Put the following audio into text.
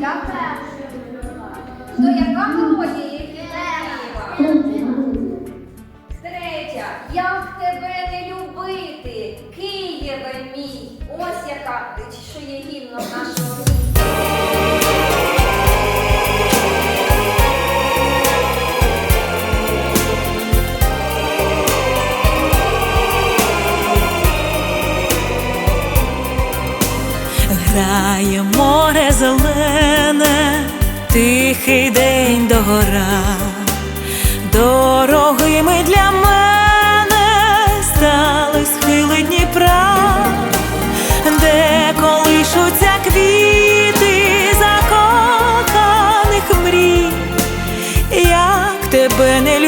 Я перша. То яка мелодія? Третя, як тебе не любити, Києве мій. Ось яка, що є гімном нашого Грає море зелене, тихий день догора, дорогими для мене стали схили Дніпра, де колишуться квіти закоханих мрій, як тебе не